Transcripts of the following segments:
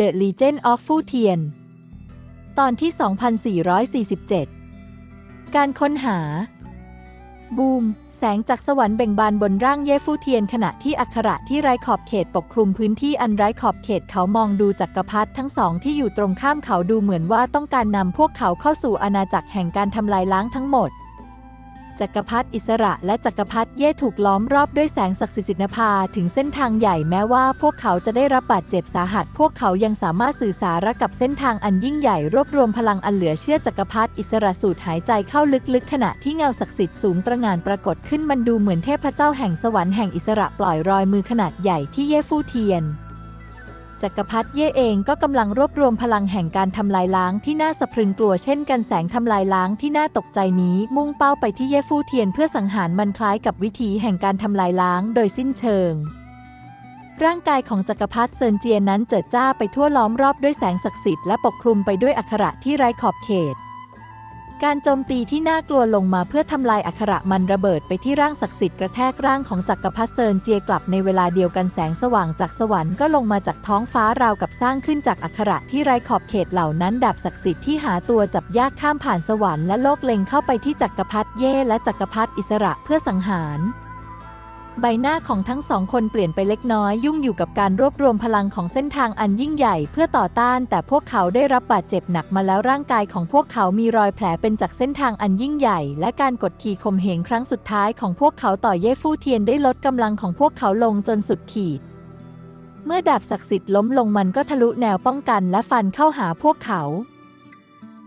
The Legend of Fu Tian ตอนที่ 2447 การค้นหา บูม แสงจากสวรรค์เบ่งบานบนร่างเย่ฟูเทียนขณะที่อักขระที่ไร้ขอบเขตปกคลุมพื้นที่อันไร้ขอบเขตเขามองดูจักรพรรดิทั้งสองที่อยู่ตรงข้ามเขาดูเหมือนว่าต้องการนำพวกเขาเข้าสู่อาณาจักรแห่งการทำลายล้างทั้งหมด จักรพรรดิอิสระและจักรพรรดิเย่ถูกล้อมรอบด้วยแสงศักดิ์สิทธิ์นภาถึงเส้นทางใหญ่แม้ว่าพวกเขาจะได้รับบาดเจ็บสาหัส พวกเขายังสามารถสื่อสารกับเส้นทางอันยิ่งใหญ่รวบรวมพลังอันเหลือเชื่อจักรพรรดิอิสระสูดหายใจเข้าลึกๆ ขณะที่เงาศักดิ์สิทธิ์สูงตระหง่านปรากฏขึ้นมันดูเหมือนเทพเจ้าแห่งสวรรค์แห่งอิสระปล่อยรอยมือขนาดใหญ่ที่เย่ฟู่เทียน จักรพรรดิเย่เองก็กำลังรวบรวมพลังแห่งการทำลายล้างที่น่าสะพรึงกลัวเช่นกันแสงทำลายล้างที่น่าตกใจนี้มุ่งเป้าไปที่เย่ฟู่เทียนเพื่อสังหารมันคล้ายกับวิธีแห่งการทำลายล้างโดยสิ้นเชิง ร่างกายของจักรพรรดิเซินเจียนั้นเจิดจ้าไปทั่วล้อมรอบด้วยแสงศักดิ์สิทธิ์และปกคลุมไปด้วยอักขระที่ไร้ขอบเขต การโจมตีที่น่ากลัวลงมาเพื่อทำลายอัคระมันระเบิดไปที่ร่างศักดิ์สิทธิ์กระแทกร่างของจักรพรรดิเซินเจียกลับในเวลาเดียวกันแสงสว่างจากสวรรค์ก็ลงมาจากท้องฟ้าราวกับสร้างขึ้นจากอัคระที่ไร้ขอบเขตเหล่านั้นดาบศักดิ์สิทธิ์ที่หาตัวจับยากข้ามผ่านสวรรค์และโลกเล็งเข้าไปที่จักรพรรดิเย่และจักรพรรดิอิสระเพื่อสังหาร ใบหน้าของทั้งสองคนเปลี่ยนไปเล็กน้อยยุ่งอยู่กับการรวบรวมพลังของเส้นทางอันยิ่งใหญ่เพื่อต่อต้าน แต่พวกเขาได้รับบาดเจ็บหนักมาแล้วร่างกายของพวกเขามีรอยแผลเป็นจากเส้นทางอันยิ่งใหญ่ และการกดขี่ข่มเหงครั้งสุดท้ายของพวกเขาต่อเย่ฟู่เทียนได้ลดกำลังของพวกเขาลงจนสุดขีด เมื่อดาบศักดิ์สิทธิ์ล้มลงมันก็ทะลุแนวป้องกันและฟันเข้าหาพวกเขา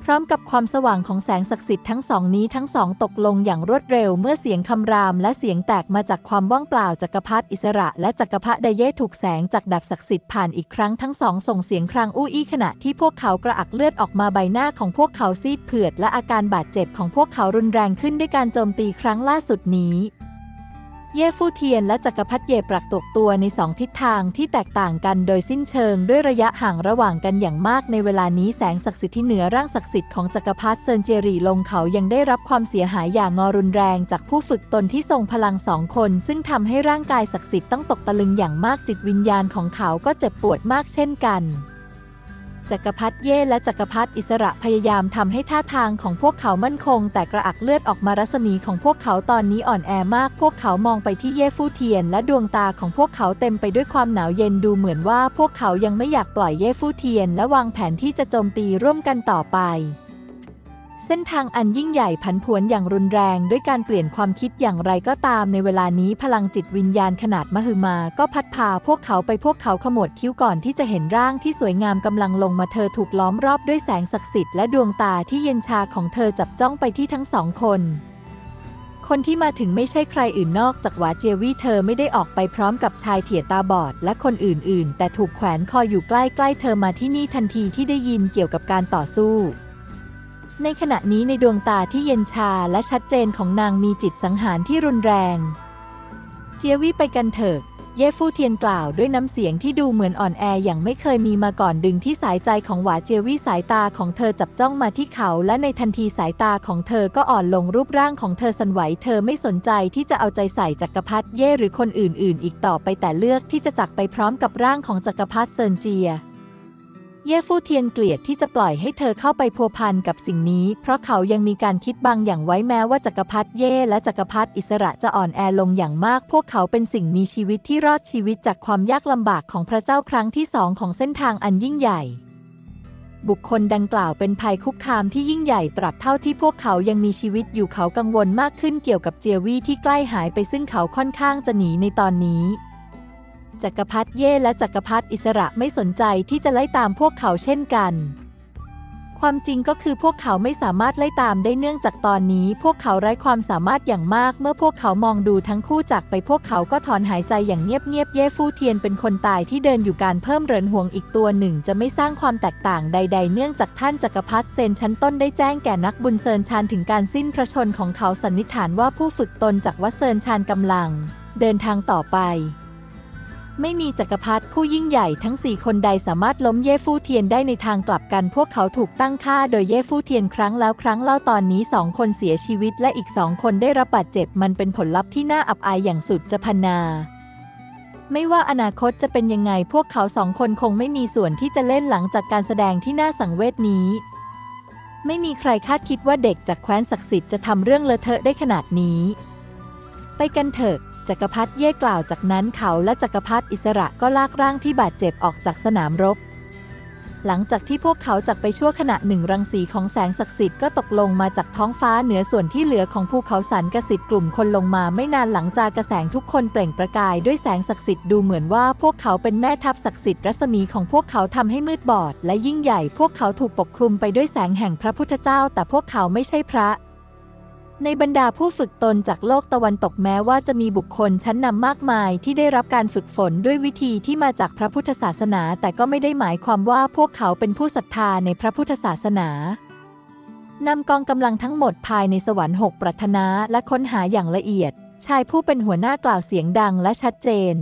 ร้อมกับความสว่างของแสงศักดิ์สิทธิ์ทั้งสองนี้ทั้งสองตกลงอย่างรวดเร็วเมื่อเสียงคำรามและเสียงแตกมาจากความว่างเปล่าจักรพรรดิอิสระและจักรพรรดิไดเยถูกแสงจากดาบศักดิ์สิทธิ์ผ่านอีกครั้งทั้งสองส่งเสียงครางอู้อี้ขณะที่พวกเขากระอักเลือดออกมาใบหน้าของพวกเขาซีดเผือดและอาการบาดเจ็บของพวกเขารุนแรงขึ้นด้วยการโจมตีครั้งล่าสุดนี้ เย่ฟู่เทียนและจักรพรรดิเย่ปรักตกตัวในสองทิศทางที่แตกต่างกันโดยสิ้นเชิงด้วยระยะห่างระหว่างกันอย่างมากในเวลานี้แสงศักดิ์สิทธิ์ที่เหนือร่างศักดิ์สิทธิ์ของจักรพรรดิเซินเจรีลงเขายังได้รับความเสียหายอย่างงอรุนแรงจากผู้ฝึกตนที่ทรงพลังสองคน ซึ่งทำให้ร่างกายศักดิ์สิทธิ์ต้องตกตะลึงอย่างมากจิตวิญญาณของเขาก็เจ็บปวดมากเช่นกัน จักรพรรดิเย่และจักรพรรดิอิสระพยายามทำให้ท่าทางของพวกเขามั่นคง แต่กระอักเลือดออกมารัศมีของพวกเขาตอนนี้อ่อนแอมาก พวกเขามองไปที่เย่ฟู่เทียน และดวงตาของพวกเขาเต็มไปด้วยความหนาวเย็นดูเหมือนว่าพวกเขายังไม่อยากปล่อยเย่ฟู่เทียน และวางแผนที่จะโจมตีร่วมกันต่อไป เส้นทางอันยิ่งใหญ่ผันผวนอย่างรุนแรง ด้วยการเปลี่ยนความคิดอย่างไรก็ตามในเวลานี้พลังจิตวิญญาณขนาดมหึมา ก็พัดพาพวกเขาไปพวกเขาขมวดคิ้วก่อนที่จะเห็นร่างที่สวยงามกำลังลงมาเธอถูกล้อมรอบด้วยแสงศักดิ์สิทธิ์และดวงตาที่เย็นชาของเธอจับจ้องไปที่ทั้งสองคนคนที่มาถึงไม่ใช่ใครอื่นนอกจากหวาเจวี่เธอไม่ได้ออกไปพร้อมกับชายเถี่ยตาบอดและคนอื่นๆ แต่ถูกแขวนคออยู่ใกล้ๆ เธอมาที่นี่ทันทีที่ได้ยินเกี่ยวกับการต่อสู้ ในขณะนี้ในดวงตาที่เย็นชาและชัดเจนของนางมีจิตสังหารที่รุนแรง เจียวี่ไปกันเถอะ เย่ฟู่เทียนกล่าวด้วยน้ำเสียงที่ดูเหมือนอ่อนแออย่างไม่เคยมีมาก่อนดึงที่สายใจของหวาเจียวี่สายตาของเธอจับจ้องมาที่เขา และในทันทีสายตาของเธอก็อ่อนลงรูปร่างของเธอสั่นไหว เธอไม่สนใจที่จะเอาใจใส่จักรพรรดิเย่หรือคนอื่น ๆ อีกต่อไปแต่เลือกที่จะจักไปพร้อมกับร่างของจักรพรรดิเซินเจีย เย่ฟู่เทียนเกลียดที่จะปล่อยให้เธอเข้าไปพัวพันกับสิ่งนี้ เพราะเขายังมีการคิดบางอย่างไว้แม้ว่าจักรพรรดิเย่และจักรพรรดิอิสระจะอ่อนแอลงอย่างมาก พวกเขาเป็นสิ่งมีชีวิตที่รอดชีวิตจากความยากลำบากของพระเจ้าครั้งที่สองของเส้นทางอันยิ่งใหญ่ บุคคลดังกล่าวเป็นภัยคุกคามที่ยิ่งใหญ่ตราบเท่าที่พวกเขายังมีชีวิตอยู่เขากังวลมากขึ้นเกี่ยวกับเจียวี่ที่ใกล้หายไปซึ่งเขาค่อนข้างจะหนีในตอนนี้ จักรพรรดิเย่และจักรพรรดิอิสระไม่สนใจที่จะไล่ตามพวกเขาเช่นกัน ความจริงก็คือพวกเขาไม่สามารถไล่ตามได้เนื่องจากตอนนี้ พวกเขาไร้ความสามารถอย่างมาก เมื่อพวกเขามองดูทั้งคู่จากไปพวกเขาก็ถอนหายใจอย่างเงียบๆเย่ฟู่เทียนเป็นคนตายที่เดินอยู่การเพิ่มเรินห่วงอีกตัวหนึ่ง จะไม่สร้างความแตกต่างใด ๆ เนื่องจากท่านจักรพรรดิเซนชั้นต้นได้แจ้งแก่นักบุญเซินชานถึงการสิ้นพระชนของเขาสันนิษฐานว่าผู้ฝึกตนจากวัดเซินชานกำลัง เดินทางต่อไป ไม่มีจักรพรรดิผู้ยิ่งใหญ่ทั้งสี่คนใดสามารถล้มเย่ฟู่เทียนได้ในทางกลับกัน พวกเขาถูกตั้งค่าโดยเย่ฟู่เทียนครั้งแล้วครั้งเล่าตอนนี้สองคนเสียชีวิตและอีกสองคนได้รับบาดเจ็บมันเป็นผลลัพธ์ที่น่าอับอายอย่างสุดจะพนา ไม่ว่าอนาคตจะเป็นยังไงพวกเขาสองคนคงไม่มีส่วนที่จะเล่นหลังจากการแสดงที่น่าสังเวชนี้ ไม่มีใครคาดคิดว่าเด็กจากแคว้นศักดิ์สิทธิ์จะทำเรื่องเลอะเทอะได้ขนาดนี้ ไปกันเถอะ จักรพรรดิเย่กล่าวจากนั้นเขาและจักรพรรดิอิสระก็ลากร่างที่บาดเจ็บออกจากสนามรบ หลังจากที่พวกเขาจากไปชั่วขณะหนึ่งรังสีของแสงศักดิ์สิทธิ์ก็ตกลงมาจากท้องฟ้าเหนือส่วนที่เหลือของภูเขาสันกสิทธิ์กลุ่มคนลงมาไม่นานหลังจากกระแสงทุกคนเปล่งประกายด้วยแสงศักดิ์สิทธิ์ดูเหมือนว่าพวกเขาเป็นแม่ทัพศักดิ์สิทธิ์รัศมีของพวกเขาทำให้มืดบอด และยิ่งใหญ่ พวกเขาถูกปกคลุมไปด้วยแสงแห่งพระพุทธเจ้า แต่พวกเขาไม่ใช่พระ ในบรรดาผู้ฝึกตนจากโลกตะวันตกแม้ว่าจะมีบุคคลชั้นนำมากมายที่ได้รับการฝึกฝนด้วยวิธีที่มาจากพระพุทธศาสนา แต่ก็ไม่ได้หมายความว่าพวกเขาเป็นผู้ศรัทธาในพระพุทธศาสนานำกองกำลังทั้งหมดภายในสวรรค์หกปรารถนาและค้นหาอย่างละเอียด ชายผู้เป็นหัวหน้ากล่าวเสียงดังและชัดเจน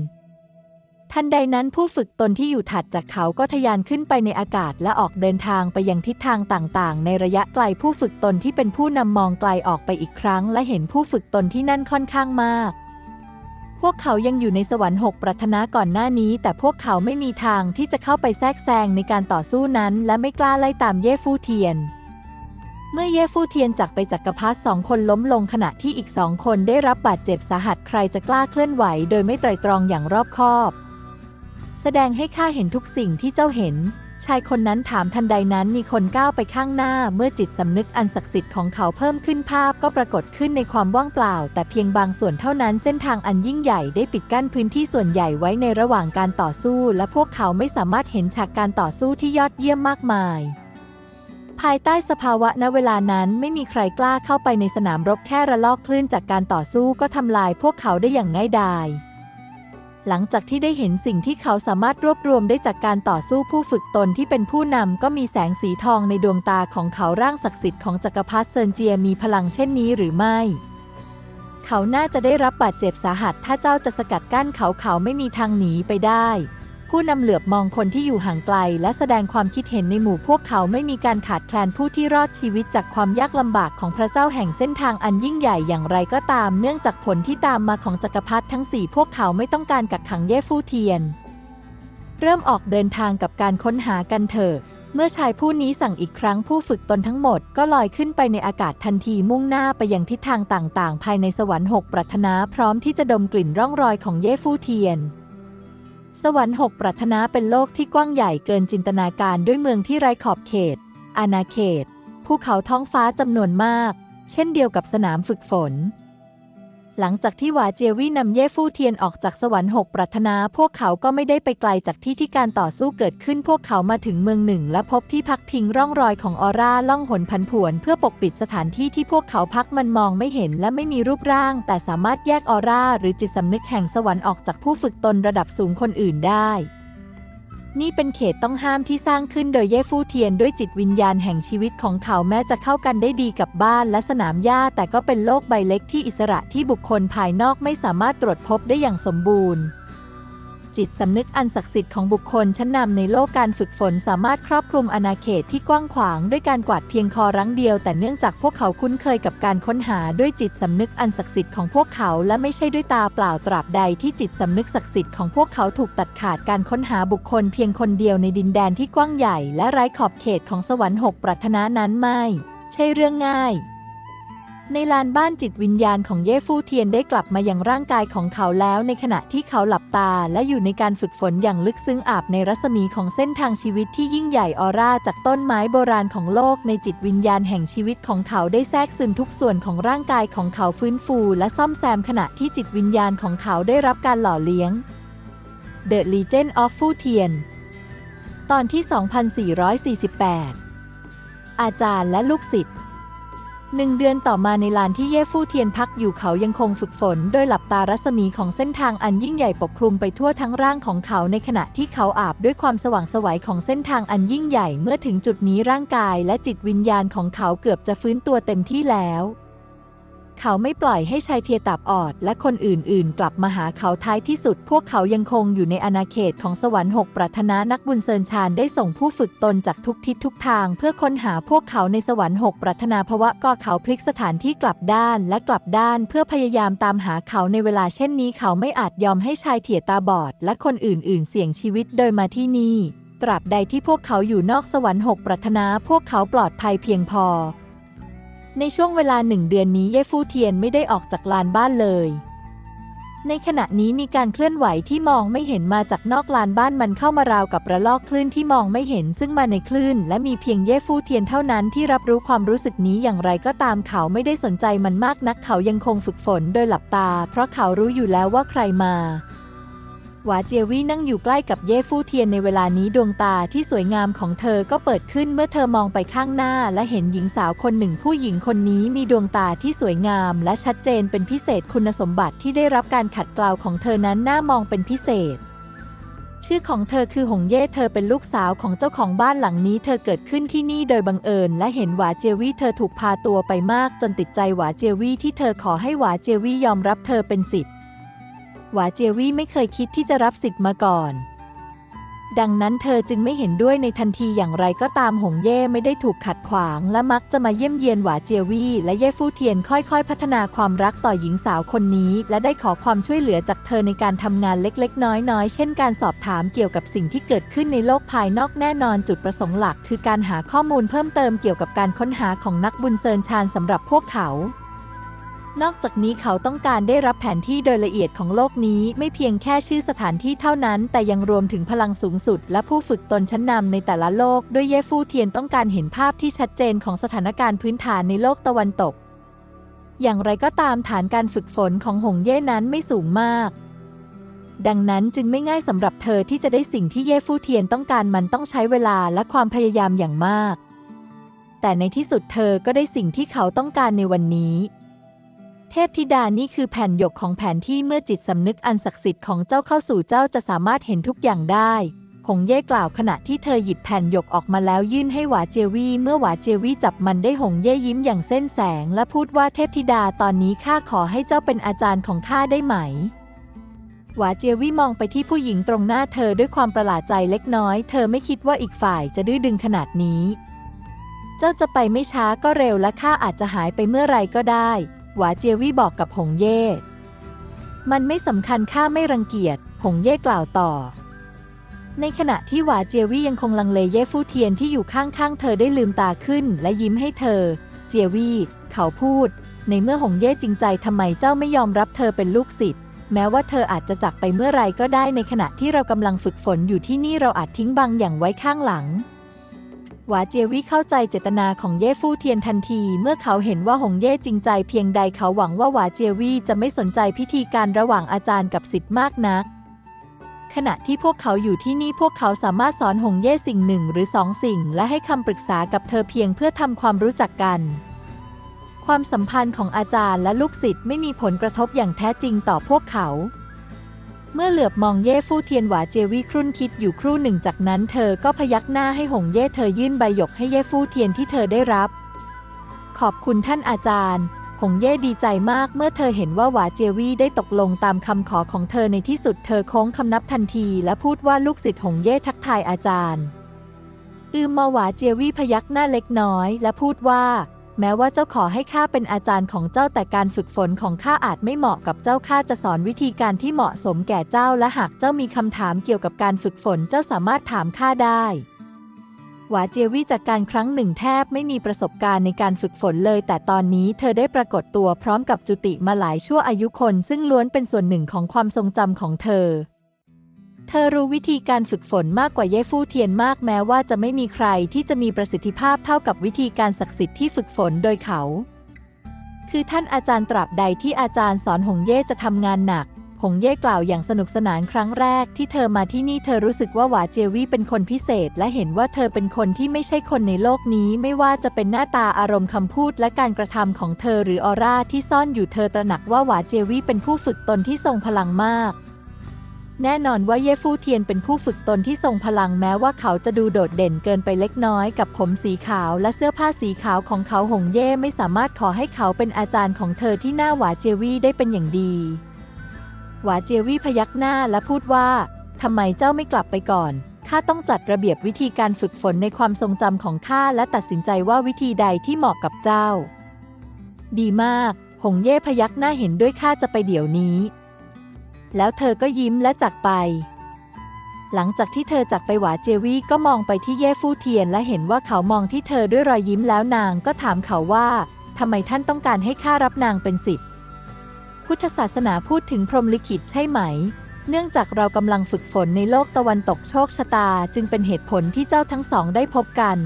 ทันใดนั้นผู้ฝึกตนที่อยู่ถัดจากเขาก็ทะยานขึ้นไปในอากาศและออกเดินทางไปยังทิศทางต่างๆ ในระยะไกลผู้ฝึกตนที่เป็นผู้นำมองไกลออกไปอีกครั้ง และเห็นผู้ฝึกตนที่นั่นค่อนข้างมาก พวกเขายังอยู่ในสวรรค์หกปรารถนาก่อนหน้านี้ แต่พวกเขาไม่มีทางที่จะเข้าไปแทรกแซงในการต่อสู้นั้น และไม่กล้าไล่ตามเย่ฟู่เทียนเมื่อเย่ฟู่เทียนจากไปจักกรพรรดิสองคนล้มลงขณะที่อีกสองคนได้รับบาดเจ็บสาหัสใครจะกล้าเคลื่อนไหว โดยไม่ไตรตรองอย่างรอบคอบ แสดงให้ข้าเห็นทุกสิ่งที่เจ้าเห็น ชายคนนั้นถามทันใดนั้นมีคนก้าวไปข้างหน้า เมื่อจิตสำนึกอันศักดิ์สิทธิ์ของเขาเพิ่มขึ้นภาพก็ปรากฏขึ้นในความว่างเปล่า แต่เพียงบางส่วนเท่านั้นเส้นทางอันยิ่งใหญ่ได้ปิดกั้นพื้นที่ส่วนใหญ่ไว้ในระหว่างการต่อสู้ และพวกเขาไม่สามารถเห็นฉากการต่อสู้ที่ยอดเยี่ยมมากมายภายใต้สภาวะณเวลานั้นไม่มีใครกล้าเข้าไปในสนามรบแค่ระลอกคลื่นจากการต่อสู้ก็ทำลายพวกเขาได้อย่างง่ายดาย หลังจากที่ได้เห็นสิ่งที่เขาสามารถรวบรวมได้จากการต่อสู้ผู้ฝึกตนที่เป็นผู้นำก็มีแสงสีทองในดวงตาของเขาร่างศักดิ์สิทธิ์ของจักรพรรดิเซินเจียมีพลังเช่นนี้หรือไม่ เขาน่าจะได้รับบาดเจ็บสาหัส ถ้าเจ้าจะสกัดกั้นเขาเขาไม่มีทางหนีไปได้ ผู้นำเหลือบมองคนที่อยู่ห่างไกล และแสดงความคิดเห็นในหมู่พวกเขาไม่มีการขาดแคลนผู้ที่รอดชีวิตจากความยากลำบากของพระเจ้าแห่งเส้นทางอันยิ่งใหญ่อย่างไรก็ตาม เนื่องจากผลที่ตามมาของจักรพรรดิทั้งสี่พวกเขาไม่ต้องการกักขังเย่ฟู่เทียน เริ่มออกเดินทางกับการค้นหากันเถอะเมื่อชายผู้นี้สั่งอีกครั้งผู้ฝึกตนทั้งหมดก็ลอยขึ้นไปในอากาศทันทีมุ่งหน้าไปยังทิศทางต่างๆ ภายในสวรรค์หกปรารถนาพร้อมที่จะดมกลิ่นร่องรอยของเย่ฟู่เทียน สวรรค์หกปรารถนาเป็นโลกที่กว้างใหญ่เกินจินตนาการด้วยเมืองที่ไร้ขอบเขต อาณาเขต ภูเขาท้องฟ้าจำนวนมาก เช่นเดียวกับสนามฝึกฝน หลังจากที่หวาเจียวี่นำเย่ฟู่เทียนออกจากสวรรค์หกปรารถนา พวกเขาก็ไม่ได้ไปไกลจากที่ที่การต่อสู้เกิดขึ้น พวกเขามาถึงเมืองหนึ่ง และพบที่พักพิงร่องรอยของออร่าล่องหนพันผวน เพื่อปกปิดสถานที่ที่พวกเขาพักมันมองไม่เห็นและไม่มีรูปร่าง แต่สามารถแยกออร่าหรือจิตสำนึกแห่งสวรรค์ออกจากผู้ฝึกตนระดับสูงคนอื่นได้ นี่เป็นเขตต้องห้ามที่สร้างขึ้นโดยเย่ฟู่เทียนด้วยจิตวิญญาณแห่งชีวิตของเขาแม้จะเข้ากันได้ดีกับบ้านและสนามหญ้า แต่ก็เป็นโลกใบเล็กที่อิสระที่บุคคลภายนอกไม่สามารถตรวจพบได้อย่างสมบูรณ์ จิตสำนึกอันศักดิ์สิทธิ์ของบุคคลชั้นนำในโลกการฝึกฝนสามารถครอบคลุมอาณาเขตที่กว้างขวางด้วยการกวาดเพียงคอรั้งเดียว แต่เนื่องจากพวกเขาคุ้นเคยกับการค้นหาด้วยจิตสำนึกอันศักดิ์สิทธิ์ของพวกเขาและไม่ใช่ด้วยตาเปล่าตราบใดที่จิตสำนึกศักดิ์สิทธิ์ของพวกเขาถูกตัดขาดการค้นหาบุคคลเพียงคนเดียวในดินแดนที่กว้างใหญ่ และไร้ขอบเขตของสวรรค์หกปรารถนานั้นไม่ ใช่เรื่องง่าย ในลานบ้านจิตวิญญาณของเย่ฟู่เทียนได้กลับมาอยังร่างกายของเขาแล้วในขณะที่เขาหลับตา และอยู่ในการฝึกฝนอย่างลึกซึ้งอาบในรัศมีของเส้นทางชีวิตที่ยิ่งใหญ่ออร่าจากต้นไม้โบราณของโลกในจิตวิญญาณแห่งชีวิตของเขาได้แทรกซึมทุกส่วนของร่างกายของเขาฟื้นฟู และซ่อมแซมขณะที่จิตวิญญาณของเขาได้รับการหล่อเลี้ยง The Legend of Fu Tian ตอนที่ 2448 อาจารย์และลูกศิษย์ หนึ่งเดือนต่อมาในลานที่เย่ฟู่เทียนพักอยู่เขายังคงฝึกฝน โดยหลับตารัศมีของเส้นทางอันยิ่งใหญ่ปกคลุมไปทั่วทั้งร่างของเขาในขณะที่เขาอาบด้วยความสว่างสวัยของเส้นทางอันยิ่งใหญ่เมื่อถึงจุดนี้ร่างกายและจิตวิญญาณของเขาเกือบจะฟื้นตัวเต็มที่แล้ว เขาไม่ปล่อยให้ชายเทียตับออด และคนอื่นๆ กลับมาหาเขาท้ายที่สุด พวกเขายังคงอยู่ในอาณาเขตของสวรรค์หกปรารถนานักบุญเซินชานได้ส่งผู้ฝึกตนจากทุกทิศทุกทาง เพื่อค้นหาพวกเขาในสวรรค์หกปรารถนาภวะก็เขาพลิกสถานที่กลับด้านและกลับด้าน เพื่อพยายามตามหาเขาในเวลาเช่นนี้ เขาไม่อาจยอมให้ชายเถียตาบอด และคนอื่น ๆ เสี่ยงชีวิตโดยมาที่นี่ ตราบใดที่พวกเขาอยู่นอกสวรรค์หกปรารถนาพวกเขาปลอดภัยเพียงพอ ในช่วงเวลาหนึ่งเดือนนี้เย่ฟู่เทียนไม่ได้ออกจากลานบ้านเลย ในขณะนี้มีการเคลื่อนไหวที่มองไม่เห็นมาจากนอกลานบ้านมันเข้ามาราวกับระลอกคลื่นที่มองไม่เห็นซึ่งมาในคลื่น และมีเพียงเย่ฟู่เทียนเท่านั้นที่รับรู้ความรู้สึกนี้อย่างไรก็ตามเขาไม่ได้สนใจมันมากนักเขายังคงฝึกฝนโดยหลับตา เพราะเขารู้อยู่แล้วว่าใครมา หวาเจียวี่นั่งอยู่ใกล้กับเย่ฟู่เทียนในเวลานี้ดวงตาที่สวยงามของเธอก็เปิดขึ้นเมื่อเธอมองไปข้างหน้า และเห็นหญิงสาวคนหนึ่งผู้หญิงคนนี้มีดวงตาที่สวยงาม และชัดเจนเป็นพิเศษคุณสมบัติที่ได้รับการขัดเกลาของเธอนั้นน่ามองเป็นพิเศษชื่อของเธอคือหงเย่ เธอเป็นลูกสาวของเจ้าของบ้านหลังนี้ เธอเกิดขึ้นที่นี่โดยบังเอิญ และเห็นหวาเจวี่เธอถูกพาตัวไปมากจนติดใจหวาเจวี่ที่เธอขอให้หวาเจวี่ยอมรับเธอเป็นสิทธิ์ หวาเจยวี่ไม่เคยคิดที่จะรับสิทธิ์มาก่อน ดังนั้นเธอจึงไม่เห็นด้วยในทันทีอย่างไรก็ตามหงเย่ไม่ได้ถูกขัดขวาง และมักจะมาเยี่ยมเยียนหวาเจียวี่และเย่ฟู่เทียนค่อยๆ พัฒนาความรักต่อหญิงสาวคนนี้ และได้ขอความช่วยเหลือจากเธอในการทำงานเล็กๆ น้อยๆ เช่นการสอบถามเกี่ยวกับสิ่งที่เกิดขึ้นในโลกภายนอกแน่นอนจุดประสงค์หลัก คือการหาข้อมูลเพิ่มเติมเกี่ยวกับการค้นหาของนักบุญเซินชานสำหรับพวกเขา นอกจากนี้เขาต้องการได้รับแผนที่โดยละเอียดของโลกนี้ไม่เพียงแค่ชื่อสถานที่เท่านั้น แต่ยังรวมถึงพลังสูงสุด และผู้ฝึกตนชั้นนำในแต่ละโลก ด้วยเย่ฟู่เทียนต้องการเห็นภาพที่ชัดเจนของสถานการณ์พื้นฐานในโลกตะวันตก อย่างไรก็ตามฐานการฝึกฝนของหงเย่นั้นไม่สูงมาก ดังนั้นจึงไม่ง่ายสำหรับเธอที่จะได้สิ่งที่เย่ฟู่เทียนต้องการมันต้องใช้เวลาและความพยายามอย่างมาก แต่ในที่สุดเธอก็ได้สิ่งที่เขาต้องการในวันนี้ เทพธิดานี่คือแผ่นหยกของแผนที่เมื่อจิตสำนึกอันศักดิ์สิทธิ์ของเจ้าเข้าสู่เจ้าจะสามารถเห็นทุกอย่างได้ หงเย่กล่าวขณะที่เธอหยิบแผ่นหยกออกมาแล้วยื่นให้หวาเจวี่เมื่อหวาเจวี่จับมันได้หงเย่ยิ้มอย่างเส้นแสง และพูดว่าเทพธิดาตอนนี้ข้าขอให้เจ้าเป็นอาจารย์ของข้าได้ไหมหวาเจียวี่มองไปที่ผู้หญิงตรงหน้าเธอด้วยความประหลาดใจเล็กน้อย เธอไม่คิดว่าอีกฝ่ายจะดื้อดึงขนาดนี้ เจ้าจะไปไม่ช้าก็เร็วและข้าอาจจะหายไปเมื่อไรก็ได้ หวาเจียวี่บอกกับหงเย่ มันไม่สำคัญข้าไม่รังเกียจ หงเย่กล่าวต่อ ในขณะที่หวาเจียวี่ยังคงลังเลเย่ฟู่เทียนที่อยู่ข้างๆ เธอได้ลืมตาขึ้นและยิ้มให้เธอ เจียวี่เขาพูด ในเมื่อหงเย่จริงใจทำไมเจ้าไม่ยอมรับเธอเป็นลูกศิษย์แม้ว่าเธออาจจะจากไปเมื่อไรก็ได้ในขณะที่เรากำลังฝึกฝนอยู่ที่นี่เราอาจทิ้งบางอย่างไว้ข้างหลัง หวาเจียวี่เข้าใจเจตนาของเย่ฟู่เทียนทันที เมื่อเขาเห็นว่าหงเย่จริงใจเพียงใดเขาหวังว่าหวาเจียวี่จะไม่สนใจพิธีการระหว่างอาจารย์กับศิษย์มากนัก ขณะที่พวกเขาอยู่ที่นี่พวกเขาสามารถสอนหงเย่สิ่งหนึ่งหรือสองสิ่ง และให้คำปรึกษากับเธอเพียงเพื่อทำความรู้จักกัน ความสัมพันธ์ของอาจารย์และลูกศิษย์ไม่มีผลกระทบอย่างแท้จริงต่อพวกเขา เมื่อเหลือบมองเย่ฟู่เทียนหวาเจวี่ครุ่นคิดอยู่ครู่หนึ่งจากนั้นเธอก็พยักหน้าให้หงเย่เธอยื่นใบหยกให้เย่ฟู่เทียนที่เธอได้รับ ขอบคุณท่านอาจารย์ หงเย่ดีใจมากเมื่อเธอเห็นว่าหวาเจวี่ได้ตกลงตามคำขอของเธอในที่สุดเธอโค้งคำนับทันที และพูดว่าลูกศิษย์หงเย่ทักทายอาจารย์ อืมมาหวาเจวี่พยักหน้าเล็กน้อย และพูดว่า แม้ว่าเจ้าขอให้ข้าเป็นอาจารย์ของเจ้าแต่การฝึกฝนของข้าอาจไม่เหมาะกับเจ้าข้าจะสอนวิธีการที่เหมาะสมแก่เจ้าและหากเจ้ามีคำถามเกี่ยวกับการฝึกฝนเจ้าสามารถถามข้าได้หวาเจียวี่จากการครั้งหนึ่งแทบไม่มีประสบการณ์ในการฝึกฝนเลย แต่ตอนนี้เธอได้ปรากฏตัวพร้อมกับจุติมาหลายชั่วอายุคน ซึ่งล้วนเป็นส่วนหนึ่งของความทรงจำของเธอ เธอรู้วิธีการฝึกฝนมากกว่าเย่ฟู่เทียนมากแม้ว่าจะไม่มีใครที่จะมีประสิทธิภาพเท่ากับวิธีการศักดิ์สิทธิ์ที่ฝึกฝนโดยเขา คือท่านอาจารย์ตราบใดที่อาจารย์สอนหงเย่จะทำงานหนัก หงเย่กล่าวอย่างสนุกสนานครั้งแรกที่เธอมาที่นี่เธอรู้สึกว่าหวาเจวี่เป็นคนพิเศษ และเห็นว่าเธอเป็นคนที่ไม่ใช่คนในโลกนี้ ไม่ว่าจะเป็นหน้าตาอารมณ์คำพูดและการกระทำของเธอหรือออร่าที่ซ่อนอยู่เธอตระหนักว่าหวาเจวี่เป็นผู้ฝึกตนที่ทรงพลังมาก แน่นอนว่าเย่ฟู่เทียนเป็นผู้ฝึกตนที่ทรงพลังแม้ว่าเขาจะดูโดดเด่นเกินไปเล็กน้อยกับผมสีขาวและเสื้อผ้าสีขาวของเขาหงเย่ไม่สามารถขอให้เขาเป็นอาจารย์ของเธอที่หน้าหวาเจวี่ได้เป็นอย่างดี หวาเจวี่พยักหน้าและพูดว่าทำไมเจ้าไม่กลับไปก่อนข้าต้องจัดระเบียบวิธีการฝึกฝนในความทรงจำของข้าและตัดสินใจว่าวิธีใดที่เหมาะกับเจ้า ดีมาก หงเย่พยักหน้าเห็นด้วยข้าจะไปเดี๋ยวนี้ แล้วเธอก็ยิ้มและจากไป หลังจากที่เธอจากไปหวาเจวี่ก็มองไปที่เย่ฟู่เทียนและเห็นว่าเขามองที่เธอด้วยรอยยิ้มแล้วนางก็ถามเขาว่าทำไมท่านต้องการให้ข้ารับนางเป็นสิทธิ์พุทธศาสนาพูดถึงพรหมลิขิตใช่ไหม เนื่องจากเรากำลังฝึกฝนในโลกตะวันตกโชคชะตาจึงเป็นเหตุผลที่เจ้าทั้งสองได้พบกัน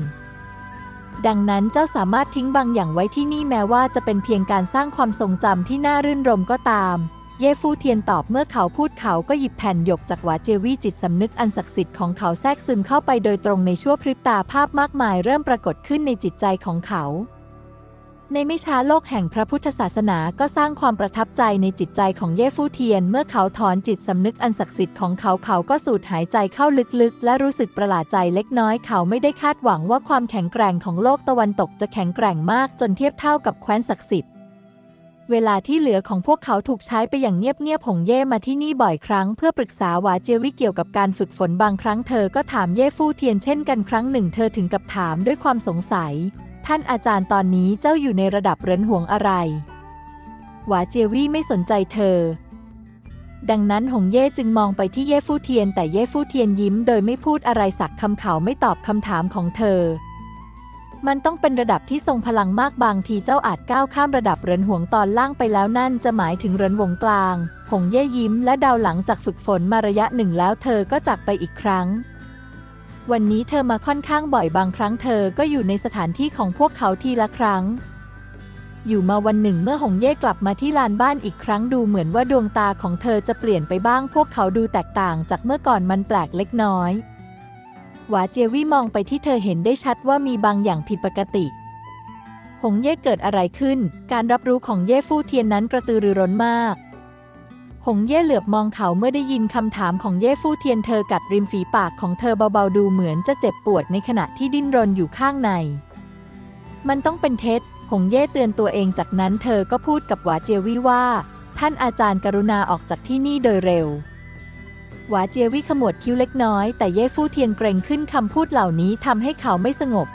ดังนั้นเจ้าสามารถทิ้งบางอย่างไว้ที่นี่แม้ว่าจะเป็นเพียงการสร้างความทรงจำที่น่ารื่นรมก็ตาม เย่ฟู่เทียนตอบเมื่อเขาพูดเขาก็หยิบแผ่นหยกจากหวาเจวี่จิตสำนึกอันศักดิ์สิทธิ์ของเขาแทรกซึมเข้าไปโดยตรงในชั่วพริบตาภาพมากมายเริ่มปรากฏขึ้นในจิตใจของเขา ในไม่ช้าโลกแห่งพระพุทธศาสนาก็สร้างความประทับใจในจิตใจของเย่ฟู่เทียน เมื่อเขาถอนจิตสำนึกอันศักดิ์สิทธิ์ของเขาเขาก็สูดหายใจเข้าลึกๆ และรู้สึกประหลาดใจเล็กน้อยเขาไม่ได้คาดหวังว่าความแข็งแกร่งของโลกตะวันตกจะแข็งแกร่งมากจนเทียบเท่ากับแคว้นศักดิ์สิทธิ์ เวลาที่เหลือของพวกเขาถูกใช้ไปอย่างเงียบๆหงเย่มาที่นี่บ่อยครั้งเพื่อปรึกษาหวาเจวิเกี่ยวกับการฝึกฝนบางครั้งเธอก็ถามเย่ฟู่เทียนเช่นกันครั้งหนึ่งเธอถึงกับถามด้วยความสงสัย ท่านอาจารย์ตอนนี้เจ้าอยู่ในระดับเรินห่วงอะไร หวาเจวี่ไม่สนใจเธอ ดังนั้นหงเย่จึงมองไปที่เย่ฟู่เทียน แต่เย่ฟู่เทียนยิ้ม โดยไม่พูดอะไรสักคำเขาไม่ตอบคำถามของเธอ มันต้องเป็นระดับที่ทรงพลังมากบางทีเจ้าอาจก้าวข้ามระดับเรินห่วงตอนล่างไปแล้วนั่นจะหมายถึงเรินวงกลาง หงเย่ยิ้มและเดาหลังจากฝึกฝนมาระยะหนึ่งแล้วเธอก็จากไปอีกครั้ง วันนี้เธอมาค่อนข้างบ่อยบางครั้งเธอก็อยู่ในสถานที่ของพวกเขาทีละครั้ง อยู่มาวันหนึ่งเมื่อหงเย่กลับมาที่ลานบ้านอีกครั้งดูเหมือนว่าดวงตาของเธอจะเปลี่ยนไปบ้างพวกเขาดูแตกต่างจากเมื่อก่อนมันแปลกเล็กน้อย หวาเจวี่มองไปที่เธอเห็นได้ชัดว่ามีบางอย่างผิดปกติ หงเย่เกิดอะไรขึ้น การรับรู้ของเย่ฟู่เทียนนั้นกระตือรือร้นมาก หงเย่เหลือบมองเขาเมื่อได้ยินคำถามของเย่ฟู่เทียนเธอกัดริมฝีปากของเธอเบาๆดูเหมือนจะเจ็บปวดในขณะที่ดิ้นรนอยู่ข้างใน มันต้องเป็นเท็จ หงเย่เตือนตัวเองจากนั้นเธอก็พูดกับหวาเจวี่ว่า ท่านอาจารย์กรุณาออกจากที่นี่โดยเร็ว หวาเจวีขมวดคิ้วเล็กน้อย แต่เย่ฟู่เทียนเกรงขึ้นคำพูดเหล่านี้ทำให้เขาไม่สงบ